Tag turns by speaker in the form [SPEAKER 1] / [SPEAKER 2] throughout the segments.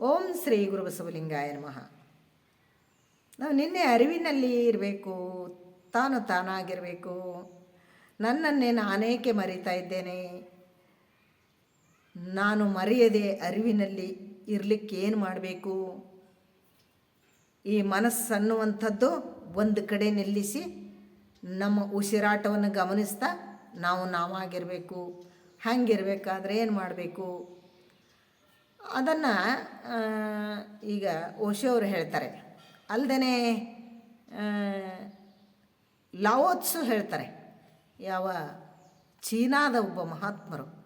[SPEAKER 1] ಓಂ ಶ್ರೀ ಗುರು ಬಸವಲಿಂಗಾಯ ನಮಃ. ನಾವು ನಿನ್ನೆ ಅರಿವಿನಲ್ಲಿ ಇರಬೇಕು, ತಾನು ತಾನಾಗಿರಬೇಕು. ನನ್ನನ್ನೇ ನಾನೇಕೆ ಮರಿತಾ ಇದ್ದೇನೆ? ನಾನು ಮರೆಯದೆ ಅರಿವಿನಲ್ಲಿ ಇರಲಿಕ್ಕೆ ಏನು ಮಾಡಬೇಕು? ಈ ಮನಸ್ಸನ್ನುವಂಥದ್ದು ಒಂದು ಕಡೆ ನಿಲ್ಲಿಸಿ ನಮ್ಮ ಉಸಿರಾಟವನ್ನು ಗಮನಿಸ್ತಾ ನಾವು ನಾವಾಗಿರಬೇಕು. ಹಾಗಿರ್ಬೇಕಾದ್ರೆ ಏನು ಮಾಡಬೇಕು? ಅದನ್ನು ಈಗ ಓಶೋರು ಹೇಳ್ತಾರೆ. ಅಲ್ಲದೇ ಲಾವೋತ್ಸು ಹೇಳ್ತಾರೆ. ಯಾವ ಚೀನಾದ ಒಬ್ಬ ಮಹಾತ್ಮರು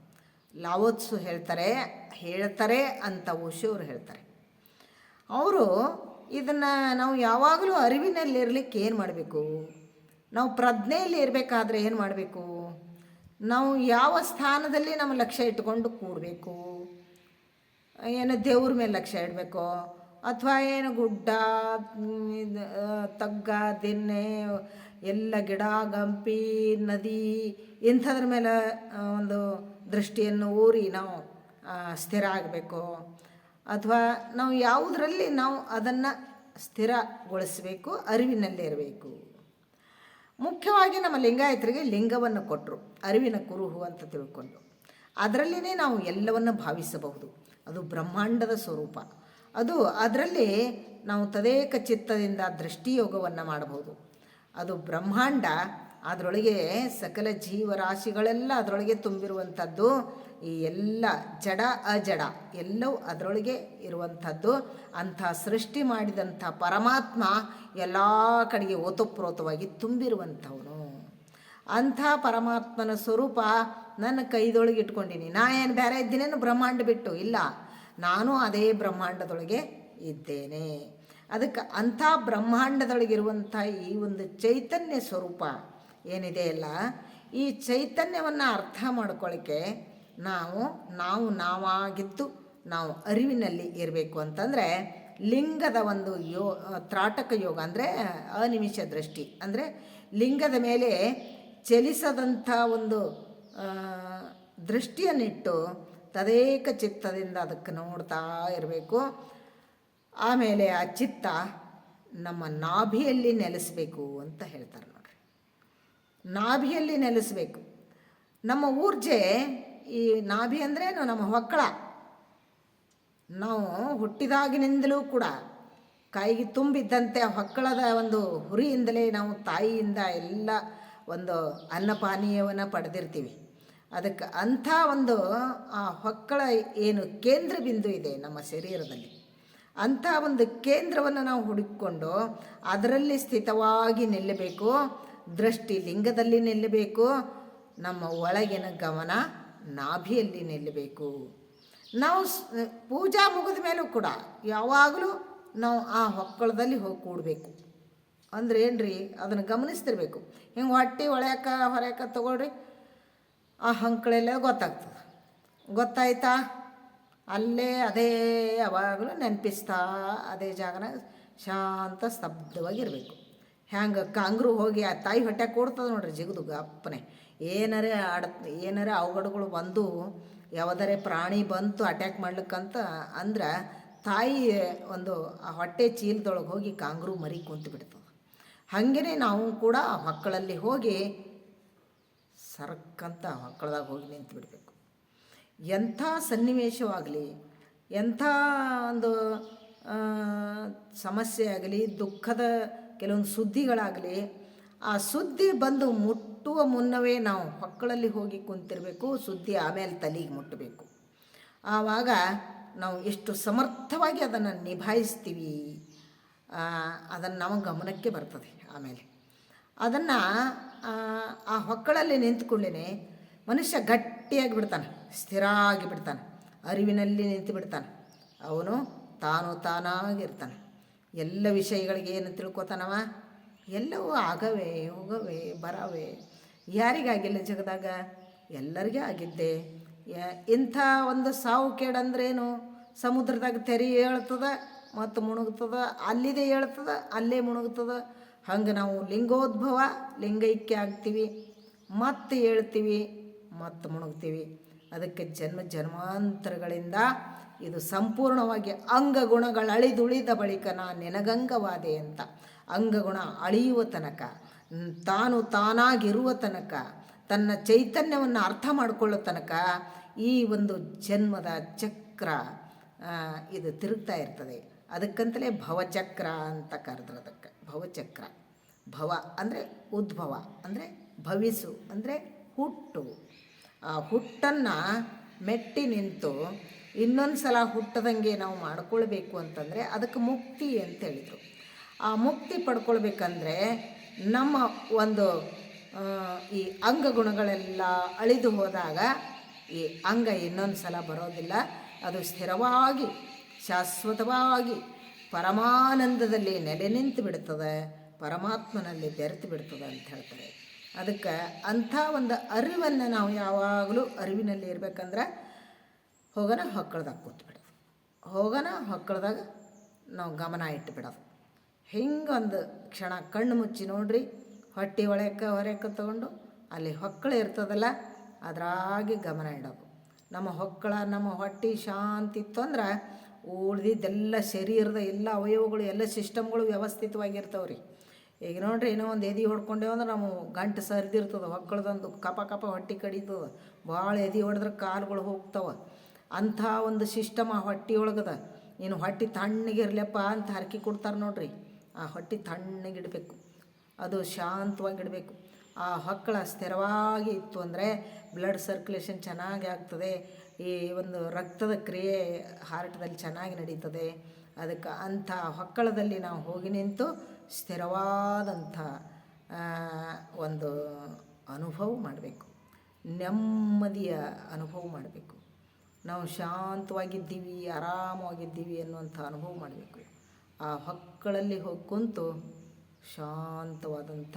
[SPEAKER 1] ಲಾವೋತ್ಸು ಹೇಳ್ತಾರೆ ಹೇಳ್ತಾರೆ ಅಂತ ಓಶೋರು ಹೇಳ್ತಾರೆ. ಅವರು ಇದನ್ನು ನಾವು ಯಾವಾಗಲೂ ಅರಿವಿನಲ್ಲಿರಲಿಕ್ಕೆ ಏನು ಮಾಡಬೇಕು? ನಾವು ಪ್ರಜ್ಞೆಯಲ್ಲಿ ಇರಬೇಕಾದ್ರೆ ಏನು ಮಾಡಬೇಕು? ನಾವು ಯಾವ ಸ್ಥಾನದಲ್ಲಿ ನಮ್ಮ ಲಕ್ಷ್ಯ ಇಟ್ಕೊಂಡು ಕೂಡಬೇಕು? ಏನು ದೇವ್ರ ಮೇಲೆ ಲಕ್ಷ್ಯ ಇಡಬೇಕು. ಅಥವಾ ಏನು ಗುಡ್ಡ ತಗ್ಗ ದಿನ್ನೆ ಎಲ್ಲ ಗಿಡ, ಗಂಪಿ, ನದಿ, ಇಂಥದ್ರ ಮೇಲೆ ಒಂದು ದೃಷ್ಟಿಯನ್ನು ಊರಿ ನಾವು ಸ್ಥಿರ ಆಗಬೇಕು. ಅಥವಾ ನಾವು ಯಾವುದರಲ್ಲಿ ನಾವು ಅದನ್ನು ಸ್ಥಿರಗೊಳಿಸಬೇಕು, ಅರಿವಿನಲ್ಲೇ ಇರಬೇಕು. ಮುಖ್ಯವಾಗಿ ನಮ್ಮ ಲಿಂಗಾಯತರಿಗೆ ಲಿಂಗವನ್ನು ಕೊಟ್ಟರು ಅರಿವಿನ ಕುರುಹು ಅಂತ ತಿಳ್ಕೊಂಡು. ಅದರಲ್ಲಿನೇ ನಾವು ಎಲ್ಲವನ್ನು ಭಾವಿಸಬಹುದು. ಅದು ಬ್ರಹ್ಮಾಂಡದ ಸ್ವರೂಪ. ಅದು ಅದರಲ್ಲಿ ನಾವು ತದೇಕ ಚಿತ್ತದಿಂದ ದೃಷ್ಟಿಯೋಗವನ್ನು ಮಾಡಬಹುದು. ಅದು ಬ್ರಹ್ಮಾಂಡ ಅದರೊಳಗೆ ಸಕಲ ಜೀವರಾಶಿಗಳೆಲ್ಲ ಅದರೊಳಗೆ ತುಂಬಿರುವಂಥದ್ದು, ಈ ಎಲ್ಲ ಜಡ ಅಜಡ ಎಲ್ಲವೂ ಅದರೊಳಗೆ ಇರುವಂಥದ್ದು, ಅಂಥ ಸೃಷ್ಟಿ ಮಾಡಿದಂಥ ಪರಮಾತ್ಮ ಎಲ್ಲ ಕಡೆಗೆ ಓತಪ್ರೋತವಾಗಿ ತುಂಬಿರುವಂಥವನು. ಅಂಥ ಪರಮಾತ್ಮನ ಸ್ವರೂಪ ನನ್ನ ಕೈದೊಳಗೆ ಇಟ್ಕೊಂಡಿನಿ. ನಾ ಏನು ಬೇರೆ ಇದ್ದೀನೇನು ಬ್ರಹ್ಮಾಂಡ ಬಿಟ್ಟು. ಇಲ್ಲ, ನಾನು ಅದೇ ಬ್ರಹ್ಮಾಂಡದೊಳಗೆ ಇದ್ದೇನೆ. ಅದಕ್ಕೆ ಅಂಥ ಬ್ರಹ್ಮಾಂಡದೊಳಗಿರುವಂಥ ಈ ಒಂದು ಚೈತನ್ಯ ಸ್ವರೂಪ ಏನಿದೆ ಅಲ್ಲ, ಈ ಚೈತನ್ಯವನ್ನು ಅರ್ಥ ಮಾಡ್ಕೊಳ್ಳಿಕ್ಕೆ ನಾವು ನಾವು ನಾವಾಗಿದ್ದು ನಾವು ಅರಿವಿನಲ್ಲಿ ಇರಬೇಕು ಅಂತಂದರೆ ಲಿಂಗದ ಒಂದು ಯೋ, ತ್ರಾಟಕ ಯೋಗ ಅಂದರೆ ಅನಿಮಿಷ ದೃಷ್ಟಿ. ಅಂದರೆ ಲಿಂಗದ ಮೇಲೆ ಚಲಿಸದಂಥ ಒಂದು ದೃಷ್ಟಿಯನ್ನಿಟ್ಟು ತದೇಕ ಚಿತ್ತದಿಂದ ಅದಕ್ಕೆ ನೋಡ್ತಾ ಇರಬೇಕು. ಆಮೇಲೆ ಆ ಚಿತ್ತ ನಮ್ಮ ನಾಭಿಯಲ್ಲಿ ನೆಲೆಸಬೇಕು ಅಂತ ಹೇಳ್ತಾರೆ ನೋಡ್ರಿ. ನಾಭಿಯಲ್ಲಿ ನೆಲೆಸಬೇಕು. ನಮ್ಮ ಊರ್ಜೆ ಈ ನಾಭಿ ಅಂದ್ರೇನು? ನಮ್ಮ ಹೊಕ್ಕಳ. ನಾವು ಹುಟ್ಟಿದಾಗಿನಿಂದಲೂ ಕೂಡ ಕೈಗೆ ತುಂಬಿದ್ದಂತೆ ಹೊಕ್ಕಳದ ಒಂದು ಹುರಿಯಿಂದಲೇ ನಾವು ತಾಯಿಯಿಂದ ಎಲ್ಲ ಒಂದು ಅನ್ನಪಾನೀಯವನ್ನು ಪಡೆದಿರ್ತೀವಿ. ಅದಕ್ಕೆ ಅಂಥ ಒಂದು, ಆ ಹೊಕ್ಕಳ ಏನು ಕೇಂದ್ರ ಬಿಂದು ಇದೆ ನಮ್ಮ ಶರೀರದಲ್ಲಿ. ಅಂಥ ಒಂದು ಕೇಂದ್ರವನ್ನು ನಾವು ಹುಡುಕಿಕೊಂಡು ಅದರಲ್ಲಿ ಸ್ಥಿತವಾಗಿ ನಿಲ್ಲಬೇಕು, ದೃಷ್ಟಿ ಲಿಂಗದಲ್ಲಿ ನಿಲ್ಲಬೇಕು, ನಮ್ಮ ಒಳಗಿನ ಗಮನ ನಾಭಿಯಲ್ಲಿ ನಿಲ್ಲಬೇಕು. ನಾವು ಪೂಜಾ ಮುಗಿದ ಮೇಲೂ ಕೂಡ ಯಾವಾಗಲೂ ನಾವು ಆ ಹೊಕ್ಕಳದಲ್ಲಿ ಹೋಗಿ ಕೂಡಬೇಕು ಅಂದ್ರೆ ಏನ್ರಿ? ಅದನ್ನು ಗಮನಿಸ್ತಿರ್ಬೇಕು. ಹಿಂಗೆ ಹೊಟ್ಟೆ ಒಳ್ಯಾಕ, ಹೊರ್ಯಾಕ ತಗೊಳ್ರಿ, ಆ ಹಂಕಳೆಲ್ಲ ಗೊತ್ತಾಗ್ತದೆ. ಗೊತ್ತಾಯ್ತಾ? ಅಲ್ಲೇ ಅದೇ ಯಾವಾಗಲೂ ನೆನಪಿಸ್ತಾ, ಅದೇ ಜಾಗನ ಶಾಂತ ಸ್ತಬ್ಧವಾಗಿರಬೇಕು. ಹ್ಯಾಂಗೆ ಕಾಂಗ್ರು ಹೋಗಿ ಆ ತಾಯಿ ಹೊಟ್ಟೆ ಕೊಡ್ತದೆ ನೋಡ್ರಿ ಜಿಗದು ಅಪ್ಪನೆ ಏನಾರೇ ಆಡ, ಏನಾರ ಅವಘಡಗಳು ಬಂದು, ಯಾವುದರೆ ಪ್ರಾಣಿ ಬಂತು ಅಟ್ಯಾಕ್ ಮಾಡ್ಲಿಕ್ಕಂತ ಅಂದ್ರೆ ತಾಯಿ ಒಂದು ಆ ಹೊಟ್ಟೆ ಚೀಲದೊಳಗೆ ಹೋಗಿ ಕಾಂಗ್ರು ಮರಿ ಕುಂತು ಬಿಡ್ತದೆ ಹಾಗೇ ನಾವು ಕೂಡ ಮಕ್ಕಳಲ್ಲಿ ಹೋಗಿ ಸರ್ಕಂತ ಮಕ್ಕಳದಾಗ ಹೋಗಿ ನಿಂತು ಬಿಡಬೇಕು. ಎಂಥ ಸನ್ನಿವೇಶವಾಗಲಿ, ಎಂಥ ಒಂದು ಸಮಸ್ಯೆ ಆಗಲಿ, ದುಃಖದ ಕೆಲವೊಂದು ಸುದ್ದಿಗಳಾಗಲಿ, ಆ ಸುದ್ದಿ ಬಂದು ಮುಟ್ಟುವ ಮುನ್ನವೇ ನಾವು ಮಕ್ಕಳಲ್ಲಿ ಹೋಗಿ ಕುಂತಿರಬೇಕು, ಸುದ್ದಿ ಆಮೇಲೆ ತಲೆಗೆ ಮುಟ್ಟಬೇಕು ಆವಾಗ ನಾವು ಎಷ್ಟು ಸಮರ್ಥವಾಗಿ ಅದನ್ನು ನಿಭಾಯಿಸ್ತೀವಿ. ಅದನ್ನು ನಮ್ಮ ಗಮನಕ್ಕೆ ಬರ್ತದೆ ಆಮೇಲೆ. ಅದನ್ನು, ಆ ಹೊಕ್ಕಳಲ್ಲಿ ನಿಂತ್ಕೊಂಡೇ ಮನುಷ್ಯ ಗಟ್ಟಿಯಾಗಿ ಬಿಡ್ತಾನೆ ಸ್ಥಿರ ಆಗಿ ಬಿಡ್ತಾನೆ, ಅರಿವಿನಲ್ಲಿ ನಿಂತು ಬಿಡ್ತಾನೆ. ಅವನು ತಾನು ತಾನಾಗಿರ್ತಾನೆ ಎಲ್ಲ ವಿಷಯಗಳಿಗೆ ಏನು ತಿಳ್ಕೊತಾನವ? ಎಲ್ಲವೂ ಆಗವೇ, ಹೋಗವೇ, ಬರವೇ, ಯಾರಿಗಾಗಿಲ್ಲ ಜಗದಾಗ? ಎಲ್ಲರಿಗೆ ಆಗಿದ್ದೆ. ಇಂಥ ಒಂದು ಸಾವು ಕೇಡಂದ್ರೇನು? ಸಮುದ್ರದಾಗ ತೆರಿ ಹೇಳ್ತದ ಮತ್ತು ಮುಣುಗ್ತದ, ಅಲ್ಲಿದೆ ಹೇಳ್ತದ ಅಲ್ಲೇ ಮುಣುಗ್ತದ. ಹಂಗೆ ನಾವು ಲಿಂಗೋದ್ಭವ, ಲಿಂಗೈಕ್ಯ ಆಗ್ತೀವಿ. ಮತ್ತೆ ಹೇಳ್ತೀವಿ ಮತ್ತು ಮುಣುಗ್ತೀವಿ. ಅದಕ್ಕೆ ಜನ್ಮ ಜನ್ಮಾಂತರಗಳಿಂದ ಇದು ಸಂಪೂರ್ಣವಾಗಿ ಅಂಗಗುಣಗಳು ಅಳಿದುಳಿದ ಬಳಿಕ ನಾ ನೆನಗಂಗವಾದೆ ಅಂತ. ಅಂಗಗುಣ ಅಳಿಯುವ ತನಕ ತಾನು ತಾನಾಗಿರುವ ತನಕ, ತನ್ನ ಚೈತನ್ಯವನ್ನು ಅರ್ಥ ಮಾಡಿಕೊಳ್ಳೋ ತನಕ ಈ ಒಂದು ಜನ್ಮದ ಚಕ್ರ ಇದು ತಿರುಗ್ತಾ ಇರ್ತದೆ. ಅದಕ್ಕಂತಲೇ ಭವಚಕ್ರ ಅಂತ ಕರೆದ್ರು ಅದಕ್ಕೆ. ಭವಚಕ್ರ. ಭವ ಅಂದರೆ ಉದ್ಭವ, ಅಂದರೆ ಭವಿಸು, ಅಂದರೆ ಹುಟ್ಟು. ಆ ಹುಟ್ಟನ್ನು ಮೆಟ್ಟಿ ನಿಂತು ಇನ್ನೊಂದು ಸಲ ಹುಟ್ಟದಂಗೆ ನಾವು ಮಾಡ್ಕೊಳ್ಬೇಕು ಅಂತಂದರೆ ಅದಕ್ಕೆ ಮುಕ್ತಿ ಅಂತ ಹೇಳಿದರು. ಆ ಮುಕ್ತಿ ಪಡ್ಕೊಳ್ಬೇಕಂದ್ರೆ ನಮ್ಮ ಒಂದು ಈ ಅಂಗಗುಣಗಳೆಲ್ಲ ಅಳಿದು ಹೋದಾಗ ಈ ಅಂಗ ಇನ್ನೊಂದು ಸಲ ಬರೋದಿಲ್ಲ, ಅದು ಸ್ಥಿರವಾಗಿ ಶಾಶ್ವತವಾಗಿ ಪರಮಾನಂದದಲ್ಲಿ ನೆಲೆ ನಿಂತು ಬಿಡ್ತದೆ, ಪರಮಾತ್ಮನಲ್ಲಿ ಬೆರೆತು ಬಿಡ್ತದೆ ಅಂತ ಹೇಳ್ತಾರೆ. ಅದಕ್ಕೆ ಅಂಥ ಒಂದು ಅರಿವನ್ನು ನಾವು ಯಾವಾಗಲೂ ಅರಿವಿನಲ್ಲಿ ಇರಬೇಕಂದ್ರೆ ಹೋಗನ ಹೊಕ್ಕಳ್ದಾಗ ಕೂತ್ಬಿಡೋದು ಹೋಗೋಣ ಹೊಕ್ಕಳ್ದಾಗ ನಾವು ಗಮನ ಇಟ್ಟು ಬಿಡೋದು. ಹಿಂಗೊಂದು ಕ್ಷಣ ಕಣ್ಣು ಮುಚ್ಚಿ ನೋಡ್ರಿ, ಹೊಟ್ಟೆ ಒಳಕ್ಕೆ ಹೊರಕ್ಕೆ ತಗೊಂಡು ಅಲ್ಲಿ ಹೊಕ್ಕಳ ಇರ್ತದಲ್ಲ, ಅದರಾಗಿ ಗಮನ ಇಡೋದು. ನಮ್ಮ ಹೊಕ್ಕಳ, ನಮ್ಮ ಹೊಟ್ಟೆ ಶಾಂತಿ ಇತ್ತು ಅಂದ್ರೆ ಉಳ್ದಿದ್ದೆಲ್ಲ ಶರೀರದ ಎಲ್ಲ ಅವಯವಗಳು, ಎಲ್ಲ ಸಿಸ್ಟಮ್ಗಳು ವ್ಯವಸ್ಥಿತವಾಗಿರ್ತಾವೆ ರೀ ಈಗ ನೋಡ್ರಿ, ಏನೋ ಒಂದು ಎದೆ ಹೊಡ್ಕೊಂಡೇವು ಅಂದ್ರೆ ನಾವು ಗಂಟು ಸರಿದಿರ್ತದೆ ಹೊಕ್ಕಳದೊಂದು ಕಪ ಕಪ ಹೊಟ್ಟೆ ಕಡಿತದ. ಭಾಳ ಎದೆ ಹೊಡೆದ್ರೆ ಕಾಲುಗಳು ಹೋಗ್ತಾವೆ. ಅಂಥ ಒಂದು ಸಿಸ್ಟಮ್ ಆ ಹೊಟ್ಟೆ ಒಳಗದ ನೀನು ಹೊಟ್ಟೆ ತಣ್ಣಗಿರ್ಲಪ್ಪ ಅಂತ ಹರಕಿ ಕೊಡ್ತಾರೆ ನೋಡ್ರಿ. ಆ ಹೊಟ್ಟೆ ತಣ್ಣಗಿಡಬೇಕು ಅದು ಶಾಂತವಾಗಿಡಬೇಕು ಆ ಹೊಕ್ಕಳ ಸ್ಥಿರವಾಗಿ ಇತ್ತು ಅಂದರೆ ಬ್ಲಡ್ ಸರ್ಕ್ಯುಲೇಷನ್ ಚೆನ್ನಾಗಿ ಆಗ್ತದೆ. ಈ ಒಂದು ರಕ್ತದ ಕ್ರಿಯೆ ಹಾರ್ಟ್ದಲ್ಲಿ ಚೆನ್ನಾಗಿ ನಡೀತದೆ. ಅದಕ್ಕೆ ಅಂಥ ಹೊಕ್ಕಳದಲ್ಲಿ ನಾವು ಹೋಗಿ ನಿಂತು ಸ್ಥಿರವಾದಂಥ ಒಂದು ಅನುಭವ ಮಾಡಬೇಕು. ನೆಮ್ಮದಿಯ ಅನುಭವ ಮಾಡಬೇಕು. ನಾವು ಶಾಂತವಾಗಿದ್ದೀವಿ, ಆರಾಮವಾಗಿದ್ದೀವಿ ಅನ್ನುವಂಥ ಅನುಭವ ಮಾಡಬೇಕು. ಆ ಹೊಕ್ಕಳಲ್ಲಿ ಹೋಗಿ ಕುಂತು ಶಾಂತವಾದಂಥ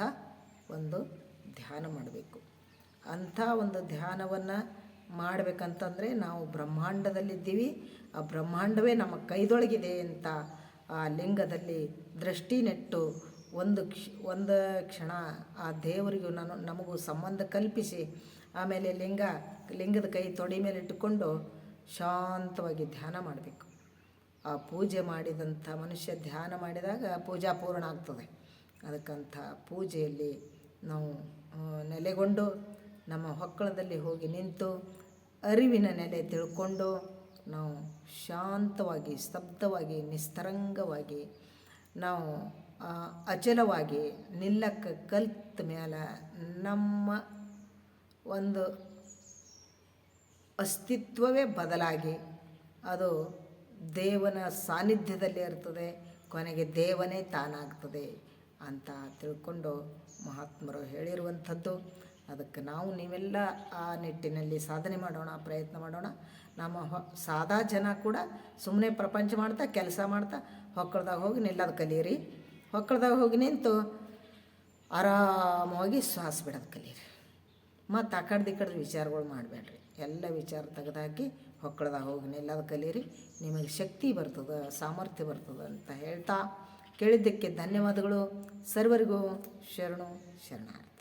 [SPEAKER 1] ಒಂದು ಧ್ಯಾನ ಮಾಡಬೇಕು. ಅಂಥ ಒಂದು ಧ್ಯಾನವನ್ನು ಮಾಡಬೇಕಂತಂದರೆ ನಾವು ಬ್ರಹ್ಮಾಂಡದಲ್ಲಿದ್ದೀವಿ. ಆ ಬ್ರಹ್ಮಾಂಡವೇ ನಮ್ಮ ಕೈದೊಳಗಿದೆ ಅಂತ ಆ ಲಿಂಗದಲ್ಲಿ ದೃಷ್ಟಿ ನೆಟ್ಟು ಒಂದು ಕ್ಷ, ಒಂದು ಕ್ಷಣ ಆ ದೇವರಿಗೂ ನಾನು, ನಮಗೂ ಸಂಬಂಧ ಕಲ್ಪಿಸಿ ಆಮೇಲೆ ಲಿಂಗ, ಲಿಂಗದ ಕೈ ತೊಡೆ ಮೇಲೆ ಇಟ್ಟುಕೊಂಡು ಶಾಂತವಾಗಿ ಧ್ಯಾನ ಮಾಡಬೇಕು. ಆ ಪೂಜೆ ಮಾಡಿದಂಥ ಮನುಷ್ಯ ಧ್ಯಾನ ಮಾಡಿದಾಗ ಪೂಜಾ ಪೂರ್ಣ ಆಗ್ತದೆ. ಅದಕ್ಕಂಥ ಪೂಜೆಯಲ್ಲಿ ನಾವು ನೆಲೆಗೊಂಡು ನಮ್ಮ ಹೊಕ್ಕಳದಲ್ಲಿ ಹೋಗಿ ನಿಂತು ಅರಿವಿನ ನೆಲೆ ತಿಳ್ಕೊಂಡು ನಾವು ಶಾಂತವಾಗಿ, ಸ್ತಬ್ಧವಾಗಿ, ನಿಸ್ತರಂಗವಾಗಿ ನಾವು ಅಚಲವಾಗಿ ನಿಲ್ಲಕ್ಕೆ ಕಲ್ತ ಮೇಲೆ ನಮ್ಮ ಒಂದು ಅಸ್ತಿತ್ವವೇ ಬದಲಾಗಿ ಅದು ದೇವನ ಸಾನ್ನಿಧ್ಯದಲ್ಲಿ ಇರ್ತದೆ, ಕೊನೆಗೆ ದೇವನೇ ತಾನಾಗ್ತದೆ ಅಂತ ತಿಳ್ಕೊಂಡು ಮಹಾತ್ಮರು ಹೇಳಿರುವಂಥದ್ದು. ಅದಕ್ಕೆ ನಾವು ನೀವೆಲ್ಲ ಆ ನಿಟ್ಟಿನಲ್ಲಿ ಸಾಧನೆ ಮಾಡೋಣ, ಪ್ರಯತ್ನ ಮಾಡೋಣ. ನಮ್ಮ ಹೊ, ಸಾದಾ ಜನ ಕೂಡ ಸುಮ್ಮನೆ ಪ್ರಪಂಚ ಮಾಡ್ತಾ, ಕೆಲಸ ಮಾಡ್ತಾ, ಹೊಕ್ಕಳ್ದಾಗ ಹೋಗಿ ನಿಲ್ಲೋದು ಕಲೀರಿ. ಹೊಕ್ಕಳ್ದಾಗ ಹೋಗಿ ನಿಂತು ಆರಾಮವಾಗಿ ಶ್ವಾಸ ಬಿಡೋದು ಕಲೀರಿ. ಮತ್ತು ಆ ಕಡ್ದು ಈ ಕಡ್ದು ವಿಚಾರಗಳು ಮಾಡಬೇಡ್ರಿ. ಎಲ್ಲ ವಿಚಾರ ತೆಗೆದಾಕಿ ಹೊಕ್ಕಳ್ದಾಗ ಹೋಗಿ ನಿಲ್ಲೋದು ಕಲೀರಿ. ನಿಮಗೆ ಶಕ್ತಿ ಬರ್ತದೆ, ಸಾಮರ್ಥ್ಯ ಬರ್ತದೆ ಅಂತ ಹೇಳ್ತಾ ಕೇಳಿದ್ದಕ್ಕೆ ಧನ್ಯವಾದಗಳು. ಸರ್ವರಿಗೂ ಶರಣು ಶರಣಾರ್ಥಿ.